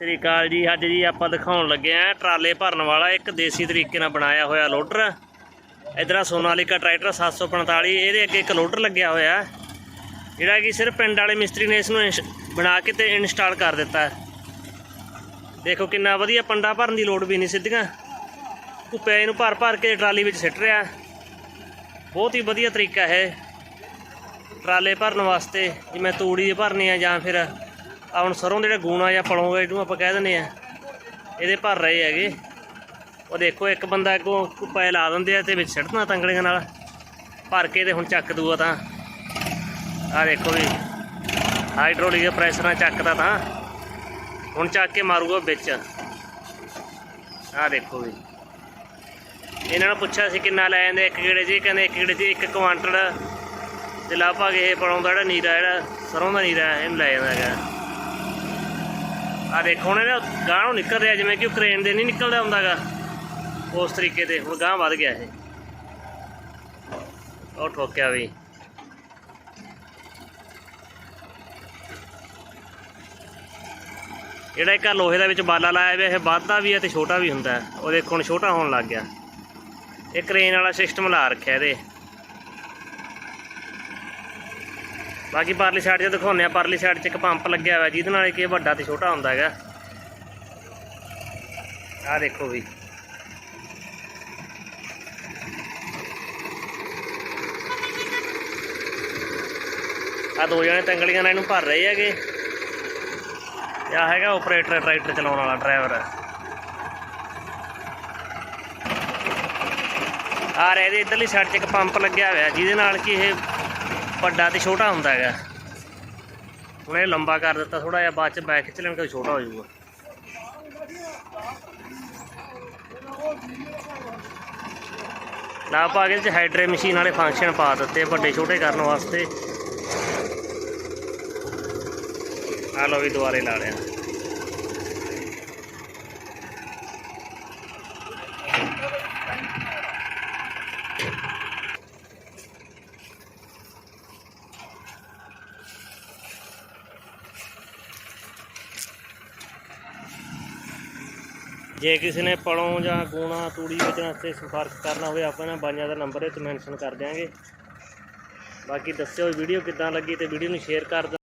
ਸ੍ਰੀ ਅਕਾਲ ਜੀ। ਅੱਜ ਜੀ ਆਪਾਂ ਦਿਖਾਉਣ ਲੱਗੇ ਆਂ ਟਰਾਲੇ ਭਰਨ ਵਾਲਾ ਇੱਕ ਦੇਸੀ ਤਰੀਕੇ ਨਾਲ ਬਣਾਇਆ ਹੋਇਆ ਲੋਡਰ ਇਧਰ ਆ ਸੋਨਾਲੀਕਾ ਟਰੈਕਟਰ 745 ਇਹਦੇ ਅੱਗੇ ਇੱਕ ਲੋਡਰ ਲੱਗਿਆ ਹੋਇਆ। ਜਿਹੜਾ ਕਿ ਸਿਰਫ ਪਿੰਡ ਵਾਲੇ ਮਿਸਤਰੀ ਨੇ ਇਸ ਨੂੰ ਇੰਸ- ਬਣਾ ਕੇ ਤੇ ਇੰਸਟਾਲ ਕਰ ਦਿੱਤਾ। ਦੇਖੋ ਕਿੰਨਾ ਵਧੀਆ ਪੰਡਾ ਭਰਨ ਦੀ ਲੋੜ ਵੀ ਨਹੀਂ ਸਿੱਧੀਆਂ। ਕੁੱਪੇ ਇਹਨੂੰ ਭਰ ਭਰ ਕੇ ਟਰਾਲੀ ਵਿੱਚ ਸਿੱਟ ਰਿਹਾ। ਬਹੁਤ ਹੀ ਵਧੀਆ ਤਰੀਕਾ ਹੈ। ਟਰਾਲੇ ਭਰਨ ਵਾਸਤੇ ਜਿਵੇਂ ਤੂੜੀ ਭਰਨੀ ਆ ਜਾਂ ਫਿਰ ਆ ਹੁਣ ਸਰੋਂ ਦੇ ਜਿਹੜਾ ਗੂਣਾ ਜਾਂ ਪਲੋਂਗੇ ਇਹਨੂੰ ਆਪਾਂ ਕਹਿ ਦਿੰਦੇ ਆ। ਇਹਦੇ ਭਰ ਰਹੇ ਹੈਗੇ। ਉਹ ਦੇਖੋ, ਇੱਕ ਬੰਦਾ ਅੱਗੋਂ ਪੈ ਲਾ ਦਿੰਦੇ ਆ ਤੇ ਵਿੱਚ ਛੱਡਣਾ ਤੰਗੜੀਆਂ ਨਾਲ। ਭਰ ਕੇ ਤੇ ਹੁਣ ਚੱਕ ਦੂਆ ਤਾਂ। ਆ ਦੇਖੋ ਵੀ ਹਾਈਡ੍ਰੋਲਿਕ ਦੇ ਪ੍ਰੈਸ਼ਰ ਨਾਲ ਚੱਕਦਾ ਤਾਂ। ਹੁਣ ਚੱਕ ਕੇ ਮਾਰੂਗਾ ਵਿੱਚ। ਆ ਦੇਖੋ ਵੀ। ਇਹਨਾਂ ਨੂੰ ਪੁੱਛਿਆ ਸੀ ਕਿੰਨਾ ਲੈ ਜਾਂਦੇ ਇੱਕ ਗੇੜੇ 'ਚ ਕਹਿੰਦੇ ਇੱਕ ਗੇੜੇ 'ਚ ਇੱਕ ਕੁਆਂਟਲ। ਤੇ ਲਗਭਗ ਇਹ ਪੜਾਉਂਦਾ ਜਿਹੜਾ ਨੀਰਾ, ਜਿਹੜਾ ਸਰੋਂ ਦਾ ਨੀਰਾ, ਇਹਨੂੰ ਲੈ ਜਾਂਦਾ ਹੈਗਾ। ਆ ਦੇਖੋ, ਹੁਣ ਇਹਦਾ ਗਾਂਹ ਨੂੰ ਨਿਕਲ ਰਿਹਾ ਜਿਵੇਂ ਕਿ ਉਹ ਕ੍ਰੇਨ ਦੇ ਨਹੀਂ ਨਿਕਲਦਾ ਹੁੰਦਾਗਾ। ਉਸ ਤਰੀਕੇ ਦੇ, ਹੁਣ ਗਾਂਹ ਵੱਧ ਗਿਆ ਇਹ। ਉਹ ਠੋਕਿਆ ਵੀ। ਜਿਹੜਾ ਇੱਕ ਲੋਹੇ ਦਾ ਵਿੱਚ ਬਾਲਾ ਲਾਇਆ ਹੋਇਆ, ਇਹ ਵੱਧਦਾ ਵੀ ਹੈ ਤੇ ਛੋਟਾ ਵੀ ਹੁੰਦਾ ਉਹ ਦੇਖੋ, ਹੁਣ ਛੋਟਾ ਹੋਣ ਲੱਗ ਗਿਆ। ਇਹ ਕ੍ਰੇਨ ਵਾਲਾ ਸਿਸਟਮ ਲਾ ਰੱਖਿਆ ਇਹਦੇ। ਬਾਕੀ ਪਰਲੀ ਸਾਈਡ 'ਚ ਦਿਖਾਉਂਦੇ ਆ ਪਰਲੀ ਸਾਈਡ 'ਚ ਇੱਕ ਪੰਪ ਲੱਗਿਆ ਹੋਇਆ, ਜਿਹਦੇ ਨਾਲ ਕਿ ਇਹ ਵੱਡਾ ਤੇ ਛੋਟਾ ਹੁੰਦਾ ਹੈਗਾ। ਆਹ ਦੇਖੋ ਵੀ। ਆ ਦੋ ਜਣੇ ਤੰਗਲੀਆਂ ਨਾਲ ਇਹਨੂੰ ਭਰ ਰਹੇ ਹੈਗੇ। ਤੇ ਆ ਹੈਗਾ ਆਪਰੇਟਰ ਟਰੈਕਟਰ ਚਲਾਉਣ ਵਾਲਾ ਡਰਾਈਵਰ ਆ ਰਹੇ ਇਹਦੇ ਇਧਰਲੀ ਸਾਈਡ 'ਚ ਇੱਕ ਪੰਪ ਲੱਗਿਆ ਹੋਇਆ, ਜਿਹਦੇ ਨਾਲ ਕਿ ਇਹ ਵੱਡਾ ਤੇ ਛੋਟਾ ਹੁੰਦਾ ਹੈਗਾ। ਹੁਣ ਇਹ ਲੰਬਾ ਕਰ ਦਿੱਤਾ ਥੋੜਾ ਜਿਹਾ ਬਾਅਦ ਚ ਬੈਕ ਖਿੱਚ ਲੈਣ ਕੇ ਛੋਟਾ ਹੋ ਜਾਊਗਾ। ਲਾ ਪਾ ਕੇ ਚ ਹਾਈਡਰੇ ਮਸ਼ੀਨ ਵਾਲੇ ਫੰਕਸ਼ਨ ਪਾ ਦਿੱਤੇ, ਵੱਡੇ ਛੋਟੇ ਕਰਨ ਵਾਸਤੇ। ਆ ਲੋ ਵੀ ਦੁਬਾਰੇ ਲਾ ਲਿਆ। ਜੇ ਕਿਸੇ ਨੇ ਪਲੋਂ ਜਾਂ ਗੂਣਾ, ਤੂੜੀ ਵੇਚਣ ਵਾਸਤੇ ਸੰਪਰਕ ਕਰਨਾ ਹੋਵੇ, ਆਪਾਂ ਇਹਨਾਂ ਬਾਈਆਂ ਦਾ ਨੰਬਰ ਇਹ 'ਤੇ ਮੈਂਸ਼ਨ ਕਰ ਦਿਆਂਗੇ। ਬਾਕੀ ਦੱਸਿਓ ਵੀਡੀਓ ਕਿੱਦਾਂ ਲੱਗੀ ਤੇ ਵੀਡੀਓ ਨੂੰ ਸ਼ੇਅਰ ਕਰ